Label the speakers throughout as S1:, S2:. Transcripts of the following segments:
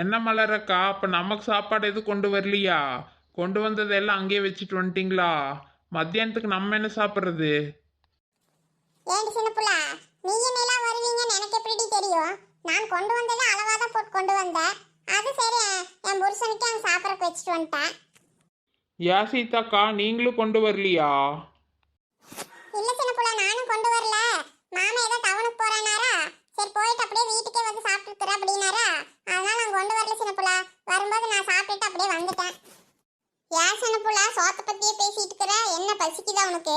S1: என்ன மலரக்கா? அப்போ நமக்கு சாப்பாடு எதுவும் கொண்டு வரலையா? கொண்டு வந்ததெல்லாம் அங்கேயே வச்சுட்டு வந்துட்டீங்களா? மத்தியானத்துக்கு நம்ம என்ன சாப்பிட்றது?
S2: ஏண்டி சின்ன புள்ள நீயும் நிலா வருவீங்கன்னு எனக்கு எப்படி தெரியும்? நான் கொண்டு வந்ததை தான் போட்டு கொண்டு வந்தேன். அது சரி என் புருஷனுக்கு அவன் சாப்பிட்றக்கு வச்சுட்டு வந்துட்டேன்.
S1: யா சீதாக்கா நீங்களும் கொண்டு வரலையா?
S2: இல்ல சின்ன புள்ள நானும் கொண்டு வரல. மாமா ஏதோ டவுனுக்கு போறானாரா? சரி போயிட்டு அப்படியே வீட்டுக்கே வந்து சாப்பிட்டுக்கிறேன் அப்படின்னாரா? அதனால நான் கொண்டு வரல சின்ன புள்ள வரும்போது நான் சாப்பிட்டுட்டு அப்படியே வந்துட்டேன். ஏன் சின்ன புள்ள சோத்தை பத்தியே பேசிட்டு இருக்கிற? என்ன பசிக்குதா உனக்கு?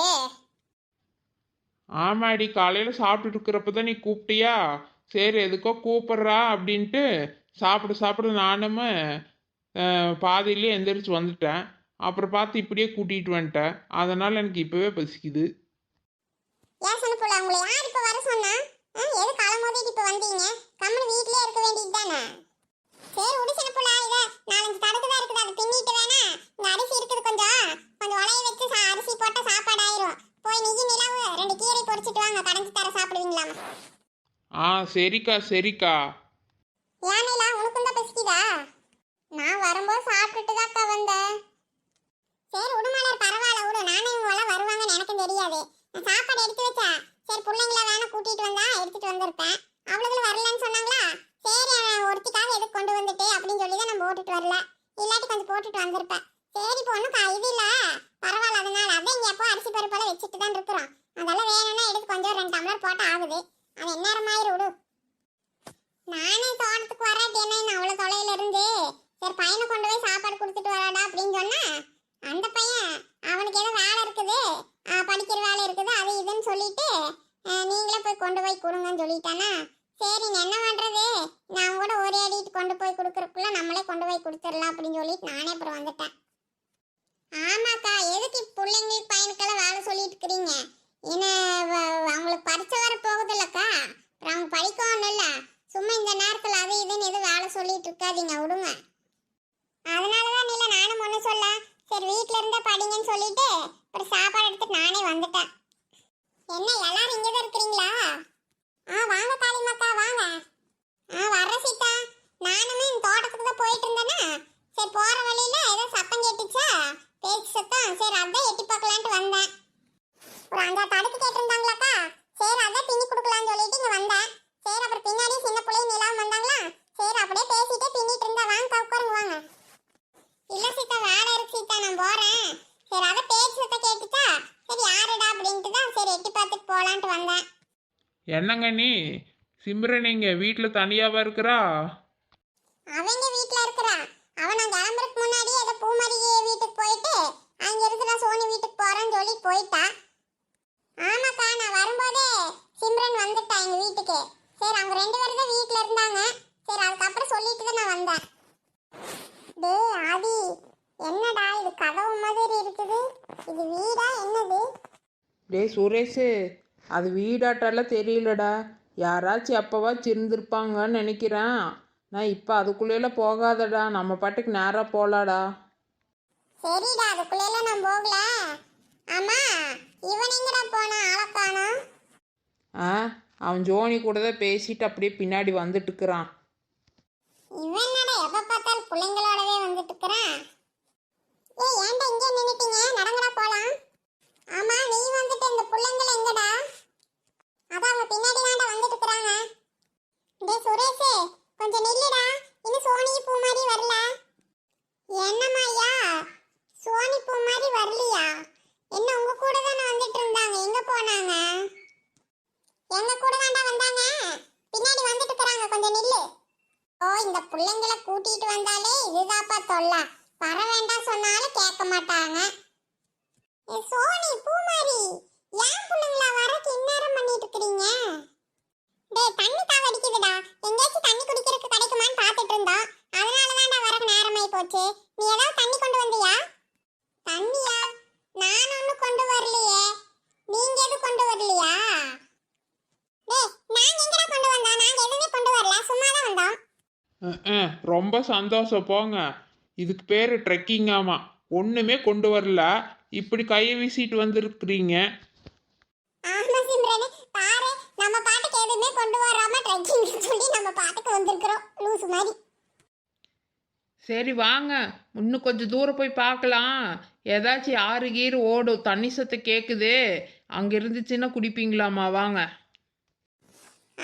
S1: ஆமாடி காலையில் சாப்பிட்டுட்டு இருக்கிறப்ப தான் நீ கூப்பிட்டியா? சரி எதுக்கோ கூப்பிட்றா அப்படின்ட்டு சாப்பிட சாப்பிட நானும் பாதியிலே எந்திரிச்சு வந்துட்டேன். அப்புறம் பார்த்து இப்படியே கூட்டிகிட்டு வந்துட்டேன். அதனால் எனக்கு இப்போவே பசிக்குது.
S2: ஏன் சின்ன புள்ள உங்களை யார் இப்ப வர சொன்னா? ஆ, எது கிளம்போதிட்டு இப்ப வந்தீங்க? கம்முனு வீட்லயே இருக்க வேண்டியது தானே? சரி விடு சின்ன புள்ள இத நாலஞ்சு தடுக்கு தான் இருக்குது அதை பின்னிட்டு வேணா. இந்த அரிசி இருக்குது கொஞ்சம். கொஞ்சம் உலைய வச்சு சா- அரிசி போட்டா சாப்பாடு ஆயிரும். போய் நெய் நிலாவு ரெண்டு கீரை பொரிச்சிட்டு வாங்க கடைஞ்சி தர சாப்பிடுவீங்களாம்
S1: ஆ சரிக்கா சரிக்கா.
S2: ஏன் நிலா உனக்கும் தான் பசிக்குதா? நான் வரும்போது சாப்பிட்டுட்டு தான்க்கா வந்தேன். சரி விடுமலர் பரவாயில்ல விடு. நானும் இவங்க எல்லாம் வருவாங்கன்னு எனக்கும் தெரியாது. நான் சாப்பாடு எடுத்து வச்சா சரி பிள்ளைங்கள வேணா கூட்டிட்டு வந்தா எடுத்துட்டு வந்திருப்பேன். அவளுகளும் வரலன்னு சொன்னாங்களா? சரி அவன் ஒருத்திக்காக எதுக்கு கொண்டு வந்துட்டு அப்படின்னு சொல்லி தான் நான் போட்டுட்டு வரல. இல்லாட்டி கொஞ்சம் போட்டுட்டு வந்திருப்பேன். சரி இப்போ ஒன்றும் இது இல்லை. பரவாயில்ல அதனால அதான் இங்கே எப்போ அரிசி பருப்பெல்லாம் வச்சுட்டு தான் இருக்கிறோம். அதெல்லாம் வேணும்னா எடுத்து கொஞ்சம் ரெண்டு டம்ளர் போட்டு ஆகுது. அது எந்நேரமாயிரும் விடு. நானே தோட்டத்துக்கு வராட்டி என்ன அவ்வளோ தொலைவில் இருந்து? சரி பையனை கொண்டு போய் சாப்பாடு கொடுத்துட்டு வராடா அப்படின்னு சொன்னா அந்த பையன் அவனுக்கு ஏதோ வேலை இருக்குது. படிக்கிற வேலை இருக்குது அது இதுன்னு சொல்லிட்டு நீங்களே போய் கொண்டு போய் கொடுங்கன்னு சொல்லிட்டானா? சரி என்ன பண்ணுறது நான் கூட ஒரே அடிட்டு கொண்டு போய் கொடுக்குறக்குள்ள நம்மளே கொண்டு போய் கொடுத்துடலாம் அப்படின்னு சொல்லிட்டு நானே அப்புறம் வந்துட்டேன். ஆமாக்கா எதுக்கு பிள்ளைங்களுக்கு பையனுக்கெல்லாம் வேலை சொல்லிட்டு இருக்கிறீங்க? ஏன்னா அவங்களுக்கு பரிச்சை வர போகுது இல்லைக்கா அப்புறம் அவங்க படிக்கவும் இல்லை. சும்மா இந்த நேரத்தில் அது இதுன்னு எதுவும் வேலை சொல்லிட்டு இருக்காதீங்க விடுங்க. அதனால தான் இல்லை நானும் ஒன்று சொல்ல. சரி வீட்டில் இருந்தால் படிங்கன்னு சொல்லிட்டு அப்புறம் சாப்பாடு எடுத்து நானே வந்துட்டேன். என்ன எல்லாரும் இங்கே தான் இருக்கிறீங்களா? ஆ வாங்க காளிமாக்கா வாங்க ஆ வர்ற சீதா நானுமே இந்த தோட்டத்துக்கு தான் போயிட்டு இருந்தேன்னா சரி போகிற வழியில ஏதோ சத்தம் கேட்டுச்சா பேச்சு சத்தம் சரி அதான் எட்டி பார்க்கலான்ட்டு வந்தேன் ஒரு அஞ்சா தடுக்கு கேட்டிருந்தாங்களாக்கா சரி அதான் பின்னி கொடுக்கலான்னு சொல்லிட்டு இங்கே வந்தேன் சரி அப்புறம் பின்னாடி சின்ன பிள்ளைங்க நிலாவும் வந்தாங்களா சரி அப்படியே பேசிட்டே பின்னிட்டு இருந்தா வாங்க உட்காருங்க வாங்க இல்ல சீதா வேலை இருக்கு சீதா நான் போறேன் சரி அத பேச்சு சத்தம் கேட்டுச்சா சரி யாருடா அப்படின்ட்டு தான் சரி எட்டி பார்த்துட்டு போலான்ட்டு வந்தேன்
S1: என்னங்க நீ? சிம்ரன் இங்க வீட்டில் தனியாவா இருக்கிறா?
S2: அவங்க வீட்ல இருக்கிறா. அவன் நான் கிளம்புறதுக்கு முன்னாடி ஏதோ பூமரி வீட்டுக்கு போயிட்டு அங்க இருந்து நான் சோனி வீட்டுக்கு போறேன்னு சொல்லி போயிட்டா. ஆமாக்கா நான் வரும்போதே சிம்ரன் வந்துட்டா எங்க வீட்டுக்கு. சரி அவங்க ரெண்டு பேரும் தான் வீட்ல இருந்தாங்க. சரி அதுக்கப்புறம் சொல்லிட்டு தான் நான் வந்தேன். டேய் ஆதி என்னடா இது கதவு மாதிரி இருக்குது? இது வீடா என்னது?
S3: டேய் சுரேஷு அது வீடாட்டெல்லாம் தெரியலடா. யாராச்சும் எப்போவாச்சும் இருந்திருப்பாங்கன்னு நினைக்கிறேன். நான் இப்போ அதுக்குள்ளேலாம் போகாதடா. நம்ம பாட்டுக்கு நேராக போகலாடா
S2: சரிடா அதுக்குள்ள நான் போகல. ஆமா இவன் எங்கடா போனா ஆளக்கானோம்
S3: ஆ அவன் ஜோனி கூட தான் பேசிட்டு அப்படியே பின்னாடி வந்துட்டு இருக்கிறான்
S2: இவன் என்னடா எப்ப பார்த்தாலும் பிள்ளைங்களோடவே வந்துட்டு இருக்கிறான் ஏய் ஏன்டா இங்கே நின்னுட்டீங்க? நடங்கடா போலாம் ஆமா நீ வந்துட்டு இந்த பிள்ளைங்கள எங்கடா அதான் அவங்க பின்னாடி தான்டா வந்துட்டு இருக்கிறாங்க டேய் சுரேஷ் கொஞ்சம் நில்லுடா இன்னும் சோனி பூ மாதிரி வரல என்னம்மா ஐயா சோனி பூ மாதிரி வரலையா என்ன உங்க கூட தானே வந்துட்டு இருந்தாங்க எங்க போனாங்க எங்க கூட தான்டா வந்தாங்க பின்னாடி வந்துட்டு இருக்கிறாங்க கொஞ்சம் நில்லு ஓ இந்த பிள்ளைங்கள கூட்டிட்டு வந்தாலே இதுதாப்பா தொல்லை வர வேண்டாம் சொன்னாலும் கேட்க மாட்டாங்க. சோனி பூமாரி ஏன் பிள்ளைங்களா வரக்கு இந்நேரம் பண்ணிட்டு இருக்கிறீங்க டேய் தண்ணி தாவடிக்குதுடா எங்கேயாச்சும் தண்ணி குடிக்கிறதுக்கு கிடைக்குமான்னு பார்த்துட்டு இருந்தோம். அதனால தான்டா வரக்கு நேரமாயி போச்சு. நீ ஏதாவது தண்ணி கொண்டு வந்தியா? தண்ணியா? நான் ஒன்றும் கொண்டு வரலையே. நீங்க எதுவும் கொண்டு வரலையா? டேய் நாங்க எங்கடா கொண்டு வந்தோம்? நாங்க எதுவுமே கொண்டு வரல. சும்மா தான் வந்தோம்
S1: ரொம்ப சந்தோஷம். போங்க. இதுக்கு பேர் ட்ரெக்கிங்காமா ஒன்றுமே கொண்டு வரல. இப்படி கையை வீசிட்டு வந்திருக்கிறீங்க.
S2: ஆமா சிம்ரன். பாரு நம்ம பாட்டுக்கு எதுவுமே கொண்டு வராம ட்ரெக்கிங் சொல்லி நம்ம பாட்டுக்கு வந்திருக்கிறோம். லூசு மாதிரி.
S3: சரி வாங்க. இன்னும் கொஞ்சம் தூரம் போய் பார்க்கலாம். ஏதாச்சும் ஆறு கீறு ஓடும். தண்ணி சத்தம் கேட்குது அங்கே இருந்துச்சுன்னா குடிப்பீங்களாம்மா. வாங்க.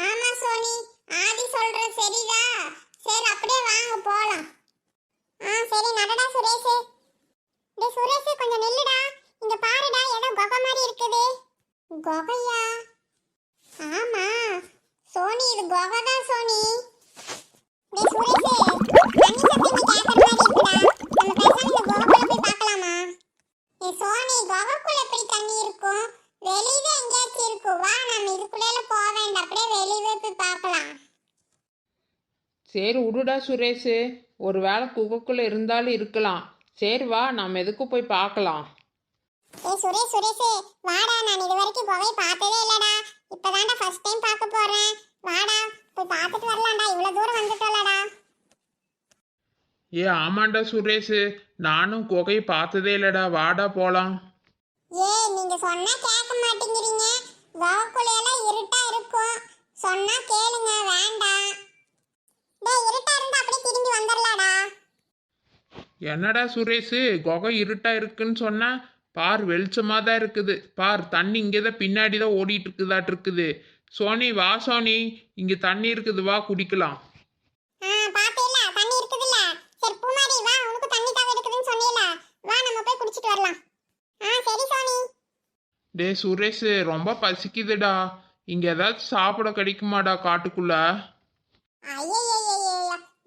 S2: ஆமா சோனி. ஆதி சொல்ற சரிதா சரி அப்படியே வாங்க போலாம். ஆ சரி நடடா சுரேஷ். டே சுரேஷ் கொஞ்சம் நில்லுடா. இங்க பாருடா ஏதோ குகை மாதிரி இருக்குது. குகையா? ஆமா. சோனி இது குகை தான் சோனி. டே சுரேஷ் தண்ணி சத்தம் இங்க கேக்குற மாதிரி இருக்குடா. நம்ம பேசாம இந்த குகைக்குள்ள போய் பார்க்கலாமா? ஏய் சோனி குகைக்குள்ள எப்படி தண்ணி இருக்கும்? வெளியவே எங்கேயாச்சும் இருக்கும் வா நம்ம இதுக்குள்ள போக வேண்டாம். அப்படியே போய் பார்க்கலாம்.
S3: சரி விடுடா சுரேஷ். ஒரு வேளை குகைக்குள்ளே இருந்தாலும் இருக்கலாம். சரி வா நம்ம எதுக்கும் போய் பார்க்கலாம்.
S2: ஏய் சுரேஷ் சுரேஷ் வாடா நான் இது வரைக்கும் குகை பார்த்ததே இல்லடா. இப்பதான்டா ஃபர்ஸ்ட் டைம் பார்க்க போறேன். வாடா போய் பார்த்துட்டு வரலாம்டா. இவ்வளவு தூரம் வந்துட்டோம்லடா.
S1: ஏ ஆமாண்டா சுரேஷ். நானும் குகையை பார்த்ததே இல்லடா. வாடா போலாம்.
S2: ஏய் நீங்க சொன்னா கேட்க மாட்டேங்கிறீங்க குகைக்குள்ள எல்லாம் இருட்டா இருக்கும் சொன்னா கேளுங்க வேண்டாம் டேய் இருட்டா இருந்தா அப்படியே திரும்பி வந்துடலாடா
S1: என்னடா சுரேஷ் குகை இருட்டா இருக்குன்னு சொன்னா பார் வெளிச்சமா தான் இருக்குது. பார் தண்ணி இங்கே தான் பின்னாடி தான் ஓடிட்டு இருக்குதாட்டு இருக்குது சோனி வா சோனி இங்க தண்ணி இருக்குது வா குடிக்கலாம்.
S2: சொன்னீல.
S1: டே சுரேஷ் ரொம்ப பசிக்குதுடா. இங்க ஏதாச்சும் சாப்பிட கிடைக்குமாடா காட்டுக்குள்ள?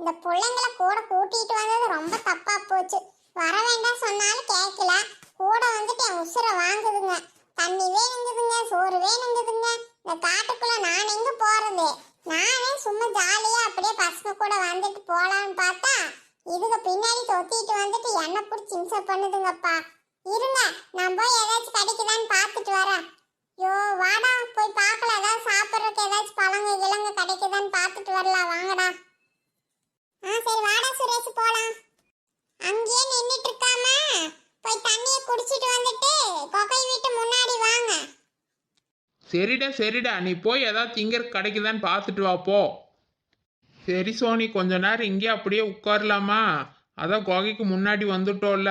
S2: இந்த பிள்ளைங்களை கூட கூட்டிட்டு வந்தது ரொம்ப தப்பா போச்சு. வர வேண்டாம் சொன்னாலும் கேட்கல கூட வந்துட்டு என் உசுரை வாங்குதுங்க. தண்ணி வேணுங்குதுங்க சோறு வேணுங்குதுங்க இந்த காட்டுக்குள்ள நான் எங்க போறது? நானே சும்மா ஜாலியா அப்படியே பசங்க கூட வந்துட்டு போலான்னு பார்த்தா இதுக்கு பின்னாடி தொத்திட்டு வந்துட்டு என்ன பிடிச்சி இம்சை பண்ணுதுங்கப்பா. இருங்க நான் போய் ஏதாச்சும் கிடைக்குதான்னு பார்த்துட்டு வரேன். யோ வாடா போய் பார்க்கல ஏதாவது சாப்பிட்றதுக்கு ஏதாச்சும் பழங்க கிழங்கு கிடைக்குதான்னு பார்த்துட்டு வரலாம். வாங்கடா. ஆ சரி வாடா சுரேஷ் போலாம். அங்கேயே நின்னுட்டு இருக்காம போய் தண்ணியை குடிச்சிட்டு வந்துட்டு கொகை வீட்டு முன்னாடி வாங்க.
S1: சரிடா சரிடா. நீ போய் ஏதாவது திங்கற கிடைக்குதான்னு பார்த்துட்டு வா போ. சரி சோனி கொஞ்ச நேரம் இங்கே அப்படியே உட்காரலாமா? அதான் குகைக்கு முன்னாடி வந்துட்டோம்ல.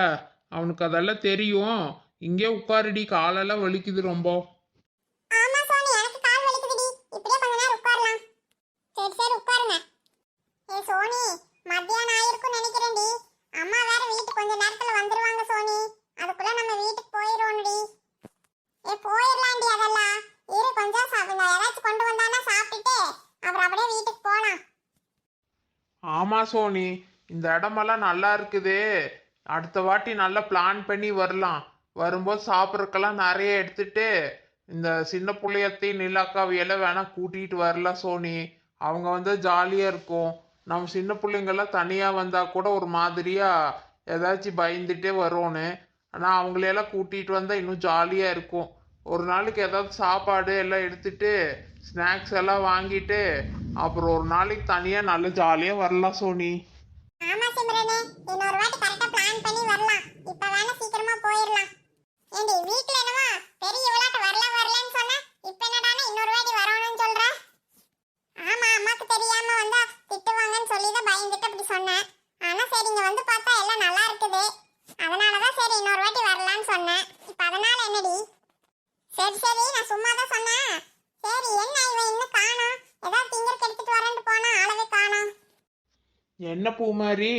S1: அவனுக்கு அதெல்லாம் தெரியும். இங்கே உட்காருடி காலெல்லாம் வலிக்குது ரொம்ப.
S2: ஆமா சோனி எனக்கு கால் வலிக்குதுடி இப்படியே கொஞ்ச நேரம் உட்காரலாம் சரி சரி உட்காருங்க ஏ சோனி மத்தியானம் ஆயிருக்கும் நினைக்கிறேன்டி அம்மா வேற வீட்டுக்கு கொஞ்ச நேரத்துல வந்துருவாங்க சோனி அதுக்குள்ள நம்ம வீட்டுக்கு போயிரோம்டி ஏ போயிடலாம்டி அதெல்லாம் இரு கொஞ்சம் சாப்பிடுங்க யாராச்சும் கொண்டு வந்தானா சாப்பிட்டுட்டு அப்புறம் அப்படியே வீட்டுக்கு போலாம்
S1: ஆமா சோனி இந்த இடமெல்லாம் நல்லா இருக்குதே. அடுத்த வாட்டி நல்லா பிளான் பண்ணி வரலாம். வரும்போது சாப்பிட்றதுக்கெல்லாம் நிறைய எடுத்துட்டு இந்த சின்ன பிள்ளையத்தையும் நிலாக்காவையெல்லாம் வேணா கூட்டிகிட்டு வரலாம் சோனி. அவங்க வந்து ஜாலியாக இருக்கும். நம்ம சின்ன பிள்ளைங்கெல்லாம் தனியாக வந்தால் கூட ஒரு மாதிரியாக ஏதாச்சும் பயந்துட்டே வரோன்னு ஆனால் அவங்களையெல்லாம் கூட்டிகிட்டு வந்தால் இன்னும் ஜாலியாக இருக்கும். ஒரு நாளைக்கு ஏதாவது சாப்பாடு எல்லாம் எடுத்துட்டு ஸ்நாக்ஸ் எல்லாம் வாங்கிட்டு அப்புறம் ஒரு நாளைக்கு தனியாக நல்ல ஜாலியாக வரலாம் சோனி.
S2: ஆமா சிம்ரனே. இன்னொரு வாட்டி கரெக்டா பிளான் பண்ணி வரலாம். இப்ப வேணா சீக்கிரமா போயிடலாம். ஏண்டி வீட்ல என்னவா பெரிய விளையாட்டு வரல வரலன்னு சொன்ன இப்ப என்னடானா இன்னொரு வாட்டி வரணும்னு சொல்ற? ஆமா அம்மாக்கு தெரியாம வந்தா திட்டுவாங்கன்னு சொல்லி தான் பயந்துட்டு அப்படி சொன்னேன். ஆனா சரி இங்க வந்து பார்த்தா எல்லாம் நல்லா இருக்குது. அதனாலதான் சரி இன்னொரு வாட்டி வரலாம்னு சொன்னேன். இப்ப அதனால என்னடி? சரி சரி நான் சும்மா தான் சொன்னேன் சரி என்ன இவன் இன்னும் காணோம் ஏதாவது திங்கருக்கு எடுத்துட்டு வரேன்ட்டு போனா ஆளவே காணோம்
S1: என்ன பூமாரி?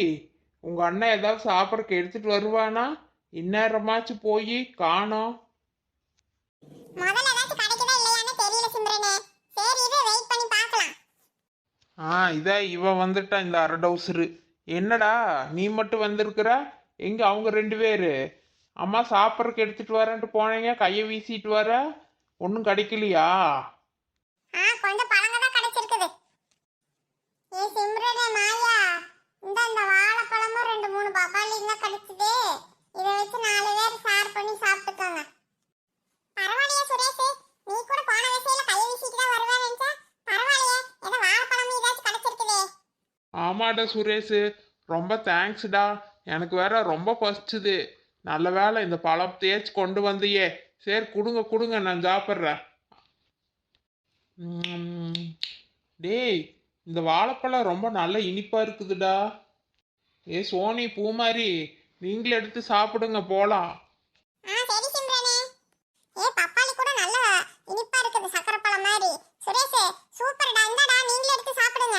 S1: உங்க அண்ணன் ஏதாவது சாப்பிட்றக்கு எடுத்துட்டு வருவானா? இந்நேரமாச்சும் போய் காணோம். ஆ இதா இவன் வந்துட்டான் இந்த அரை டவுசரு என்னடா நீ மட்டும் வந்திருக்கிற? எங்க அவங்க ரெண்டு பேரு? அம்மா சாப்பிட்றக்கு எடுத்துட்டு வரேன்ட்டு போனீங்க கையை வீசிட்டு வர? ஒன்றும் கிடைக்கலையா
S2: ஆ கொஞ்சம் பழங்க தான் கிடைச்சிருக்குது ஏ சிம்ரனே மாயா இந்த இந்த வாழைப்பழமும் ரெண்டு மூணு பப்பாளியும் தான் கிடைச்சது? இதை வச்சு நாலு பேர் ஷேர் பண்ணி சாப்பிட்டுக்கோங்க. பரவாயில்லையே சுரேஷ். நீ கூட போன வயசுல கையை வீசிட்டு தான் வருவேன் நினைச்சா? பரவாயில்லையே. ஏதோ வாழைப்பழம் ஏதாச்சும் கிடைச்சிருக்குதே.
S1: ஆமாடா சுரேஷ். ரொம்ப தேங்க்ஸ்டா எனக்கு வேற ரொம்ப பசிச்சுது. நல்ல வேளை இந்த பழம் தேய்ச்சி கொண்டு வந்தியே. சரி கொடுங்க கொடுங்க நான் சாப்பிட்றேன். டேய் இந்த வாழைப்பழம் ரொம்ப நல்ல இனிப்பாக இருக்குதுடா. ஏ சோனி பூமாரி நீங்களும் எடுத்து சாப்பிடுங்க போகலாம்
S2: ஆ சரி சிம்ரனே ஏ பப்பாளி கூட நல்ல இனிப்பா இருக்குது சக்கரை பழம் மாதிரி சுரேஷ் சூப்பர்டா இந்தடா நீங்களே எடுத்து சாப்பிடுங்க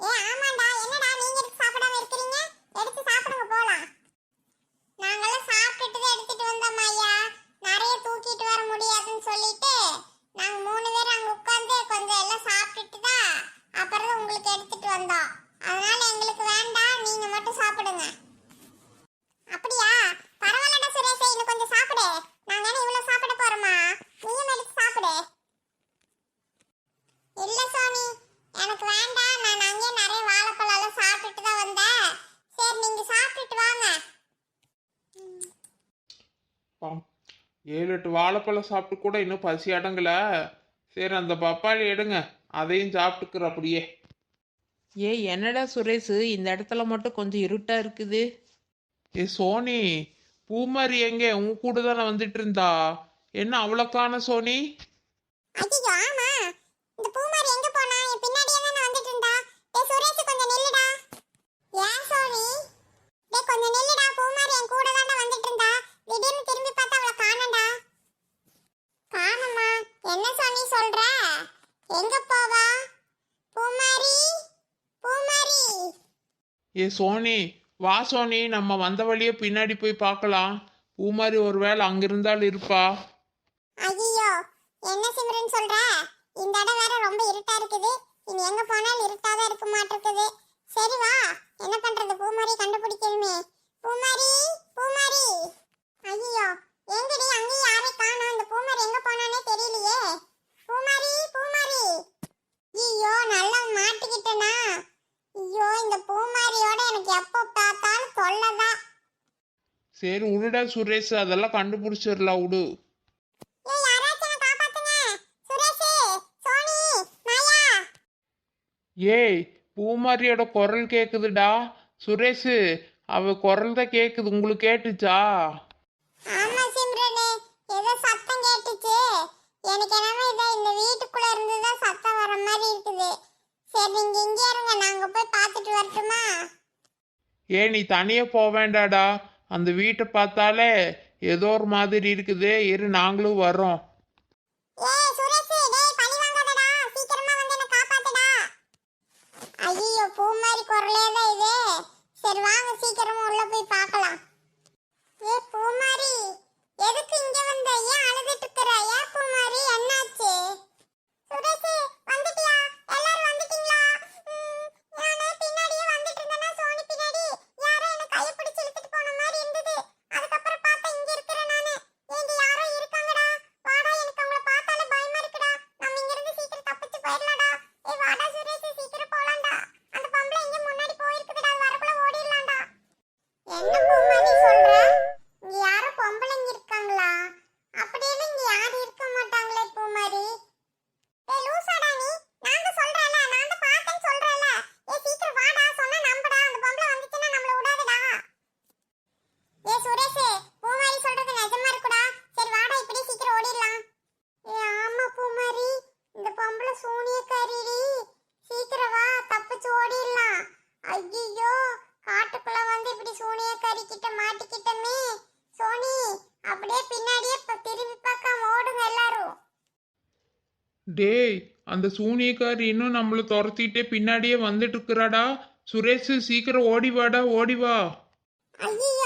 S2: ஏ ஆமாண்டா என்னடா நீங்க எடுத்து சாப்பிடாம இருக்கிறீங்க எடுத்து சாப்பிடுங்க போலாம் நாங்களாம் சாப்பிட்டுட்டு தான் எடுத்துட்டு வந்தோம் ஐயா நிறைய தூக்கிட்டு வர முடியாதுன்னு சொல்லிட்டு நாங்க மூணு பேர் அங்க உட்கார்ந்து கொஞ்சம் எல்லாம் சாப்பிட்டுட்டு தான் அப்புறம் தான் உங்களுக்கு எடுத்துட்டு வந்தோம் அதனால எங்களுக்கு வேண்டாம் நீங்க மட்டும் சாப்பிடுங்க அப்படியா பரவாயில்லடா சுரேஷ் இன்னும் கொஞ்சம் சாப்பிடு நாங்க என்ன இவ்வளவு சாப்பிட போறோமா நீயும் எடுத்து சாப்பிடு இல்ல சோனி எனக்கு வேண்டாம் நான் அங்கேயே நிறைய வாழைப்பழம் எல்லாம் சாப்பிட்டுட்டு தான் வந்தேன் சரி நீங்க சாப்பிட்டுட்டு வாங்க
S1: பாம். ஏழு எட்டு வாழைப்பழம் சாப்பிட்டு கூட இன்னும் பசி அடங்கல. சரி அந்த பப்பாளி எடுங்க. அதையும் சாப்பிட்டுக்கிற அப்படியே.
S3: ஏ என்னடா சுரேஷ்? இந்த இடத்துல மட்டும் கொஞ்சம் இருட்டா இருக்குது.
S1: ஏ சோனி பூமாரி எங்க? உன் கூட தானே வந்துட்டு இருந்தா. என்ன அவ்வளோக்கான சோனி?
S2: ஐயோ ஆமா. இந்த பூமாரி எங்க போனா என் பின்னாடியே தானே வந்துட்டு இருந்தா டேய் சுரேஷ் கொஞ்சம் நில்லுடா ஏன் சோனி டேய் கொஞ்சம் நில்லுடா பூமாரி என் கூட தானே வந்துட்டு இருந்தா திடீர்னு திரும்பி பார்த்தா அவளை காணோம்டா காணுமா என்ன சோனி சொல்ற எங்க போவா பூமாரி பூமாரி
S1: ஏ சோனி வா சோனி நம்ம வந்த வழியே பின்னாடி போய் பார்க்கலாம் பூமாரி ஒருவேளை அங்க இருந்தாலும் இருப்பா.
S2: ஐயோ என்ன சிம்ரன் சொல்ற? இந்த இடம் வேற ரொம்ப இருட்டா இருக்குது. இனி எங்க போனாலும் இருட்டா தான் இருக்க மாட்டிருக்குது. சரி வா என்ன பண்றது? பூமாரி கண்டுபிடிக்கணுமே. பூமாரி பூமாரி. ஐயோ எங்கடி? அங்கேயும் யாரை காணோம்? இந்த பூமாரி எங்க போனானே தெரியலையே. பூமாரி பூமாரி. ஐயோ நல்லா மாட்டிக்கிட்டனா? ஐயோ இந்த பூமாரியோட எனக்கு எப்போ பார்த்தாலும் தொல்லைதான்
S1: சரி விடுடா சுரேஷ் அதெல்லாம் கண்டுபிடிச்சிடலாம் விடு
S2: ஏய்
S1: பூமாரியோட குரல் கேக்குதுடா. சுரேஷ் அவ குரல் தான் கேக்குது உங்களுக்கு கேட்டுச்சா
S2: ஆமா சிம்ரனே ஏதோ சத்தம் கேட்டுச்சு எனக்கு என்னமோ இதோ இந்த வீட்டுக்குள்ள இருந்து தான் சத்தம் வர மாதிரி இருக்குது சரி நீங்க இங்கே இருங்க நாங்க போய் பார்த்துட்டு வரட்டுமா?
S1: ஏ நீ தனியா போக வேண்டாடா அந்த வீட்டை பார்த்தாலே ஏதோ ஒரு மாதிரி இருக்குது. இரு நாங்களும் வர்றோம்.
S2: ஏய் சுரேஷ் டேய் பழி வாங்காதடா. சீக்கிரமா வந்து என்ன காப்பாத்துடா. ஐயோ பூ மாதிரி குரலே தான் இது. சரி வாங்க சீக்கிரமா உள்ள போய் பார்க்கலாம். ஏ பூமாரி எதுக்கு இங்க வந்த? ஏன் அழுதுட்டு இருக்கற? ஏன் என்னாச்சு? சுரேஷ் வந்துட்டியா எல்லாரும் வந்துட்டீங்களா ம், நானே பின்னாடியே வந்துட்டு இருந்தேனா சோனி பின்னாடி யாரோ என்ன கைய பிடிச்சு இழுத்துட்டு போன மாதிரி இருந்தது அதுக்கப்புறம் பார்த்தா இங்க இருக்கிறேன் நானு இங்க யாரோ இருக்காங்கடா வாடா எனக்கு அவங்கள பார்த்தாலே பயமா இருக்குடா நம்ம இங்க இருந்து சீக்கிரம் தப்பிச்சு போயிடலாம்டா ஏய் வாடா சுரேஷ் சீக்கிரம் போலாம்டா அந்த பொம்பளை இங்க முன்னாடி போயிருக்குதுடா அது வரக்குள்ள ஓடிடலாம்டா என்ன பூமாரி சொல்ற இங்க யாரோ பொம்பளைங்க இருக்காங்களா அப்படியெல்லாம் இங்க யாரும் இருக்க மாட்டாங்களே பூமாரி ஏய் லூசாடா நீ நான் தான் சொல்றேன்ல நான் தான் பார்த்தேன்னு சொல்றேன்ல ஏய் சீக்கிரம் வாடா சொன்னா நம்புடா அந்த பொம்பளை வந்துச்சுன்னா நம்மள விடாதடா ஏய் சுரேஷ் பூமாரி சொல்றது நிஜமா இருக்குடா சரி வாடா இப்படி சீக்கிரம் ஓடிடலாம் ஏய் ஆமா பூமாரி இந்த பொம்பளை சூனியக்காரிடி சீக்கிரம் வா தப்பிச்சு ஓடிடலாம் ஐயோ காட்டுக்குள்ள வந்து இப்படி சூனியக்காரி கிட்ட மாட்டிக்கிட்டமே சோனி அப்படியே பின்னாடியே ப- திரும்பி பார்க்காம ஓடுங்க எல்லாரும்
S1: டேய் அந்த சூனியக்காரி இன்னும் நம்மளை துரத்திட்டே பின்னாடியே வந்துட்டு இருக்கிறாடா. சுரேஷ் சீக்கிரம் ஓடி வாடா ஓடி வா.
S2: ஐயோ